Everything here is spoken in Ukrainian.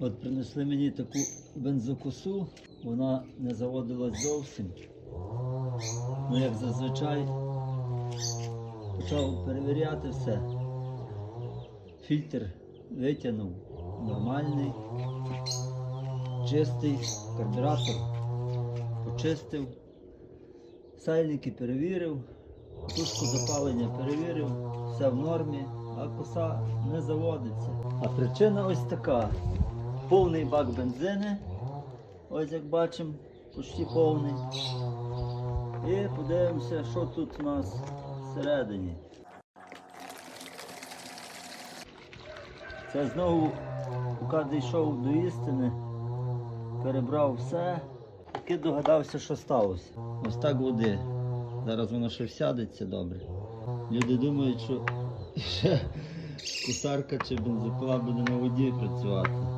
От принесли мені таку бензокосу, вона не заводилась зовсім. Ну, як зазвичай, почав перевіряти все. Фільтр витягнув нормальний, чистий, карбюратор почистив, сальники перевірив, тушку запалення перевірив, все в нормі, а коса не заводиться. А причина ось така. Повний бак бензини, ось як бачимо, почти повний. І подивимося, що тут у нас всередині. Це знову, поки дійшов до істини, перебрав все, таки догадався, що сталося. Ось так води. Зараз воно ще всядеться добре. Люди думають, що ще кусарка чи бензопила буде на воді працювати.